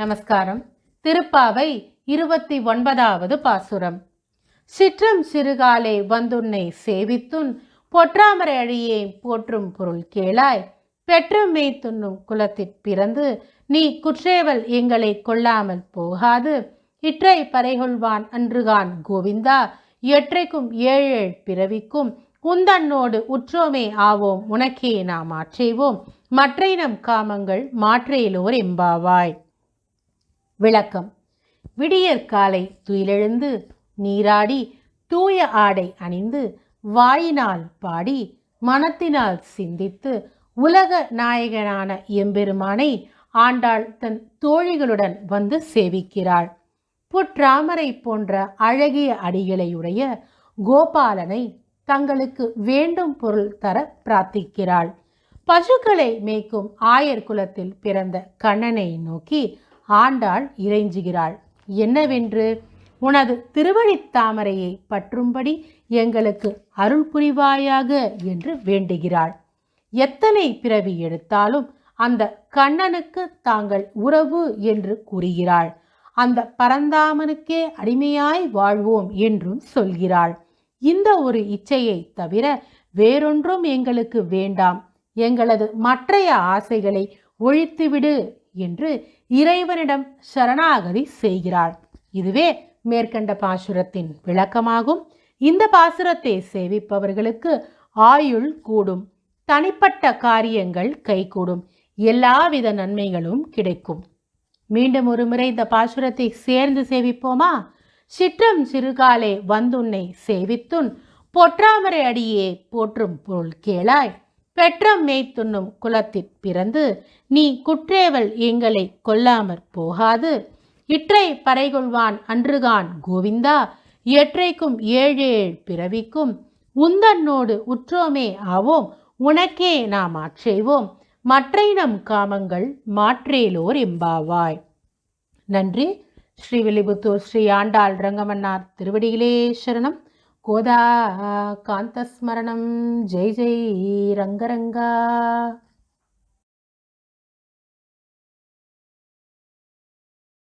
நமஸ்காரம். திருப்பாவை இருபத்தி ஒன்பதாவது பாசுரம். சிற்றம் சிறுகாலே வந்துன்னை சேவித்துன் பொற்றாமரை அழியே போற்றும் பொருள் கேளாய். பெற்றும் மேய்த்துண்ணும் குலத்திற் பிறந்து நீ குற்றேவல் எங்களை கொள்ளாமல் போகாது. இற்றை பறைகொள்வான் அன்றுகான் கோவிந்தா எற்றைக்கும் ஏழேழ் பிறவிக்கும் உந்தன்னோடு உற்றோமே ஆவோம் உனக்கே நாம் ஆற்றேவோம். மற்றை நம் காமங்கள் மாற்றேலோர் எம்பாவாய். விளக்கம். விடியற் காலை துயிலெழுந்து நீராடி தூய ஆடை அணிந்து வாயினால் பாடி மனத்தினால் சிந்தித்து உலக நாயகனான எம்பெருமானை ஆண்டாள் தன் தோழிகளுடன் வந்து சேவிக்கிறாள். புற்றாமரை போன்ற அழகிய அடிகளையுடைய கோபாலனை தங்களுக்கு வேண்டும் பொருள் தர பிரார்த்திக்கிறாள். பசுக்களை மேய்க்கும் ஆயர் குலத்தில் பிறந்த கண்ணனை நோக்கி ஆண்டாள் இறைஞ்சுகிறாள். என்னவென்று? உனது திருவழித் தாமரையை பற்றும்படி எங்களுக்கு அருள் புரிவாயாக என்று வேண்டுகிறாள். எத்தனை பிறவி எடுத்தாலும் அந்த கண்ணனுக்கு தாங்கள் உறவு என்று கூறுகிறாள். அந்த பரந்தாமனுக்கே அடிமையாய் வாழ்வோம் என்றும் சொல்கிறாள். இந்த ஒரு இச்சையை தவிர வேறொன்றும் எங்களுக்கு வேண்டாம். எங்களது மற்றைய ஆசைகளை ஒழித்துவிடு என்று இறைவனிடம் சரணாகதி செய்கிறாள். இதுவே மேற்கண்ட பாசுரத்தின் விளக்கமாகும். இந்த பாசுரத்தை சேவிப்பவர்களுக்கு ஆயுள் கூடும். தனிப்பட்ட காரியங்கள் கைகூடும். எல்லாவித நன்மைகளும் கிடைக்கும். மீண்டும் ஒரு முறை இந்த பாசுரத்தை சேர்ந்து சேவிப்போமா? சிற்றம் சிறுகாலே வந்துன்னை சேவித்துன் பொற்றாமரை அடியே போற்றும் பொருள் கேளாய். பெற்றம் மேய்த்துண்ணும் குலத்தில் பிறந்து நீ குற்றேவல் எங்களை கொல்லாமற் போகாது. இற்றை பறைகொள்வான் அன்றுகான் கோவிந்தா எற்றைக்கும் ஏழேழ் பிறவிக்கும். உந்தன்னோடு உற்றோமே ஆவோம் உனக்கே நாம் ஆற்றைவோம் மற்றை நம் காமங்கள் மாற்றேலோர் எம்பாவாய். நன்றி. ஸ்ரீ வில்லிபுத்தூர் ஸ்ரீ ஆண்டாள் ரங்கமன்னார் திருவடியிலே சரணம். గోదా కాంతస్మరణం. జై జై రంగరంగా.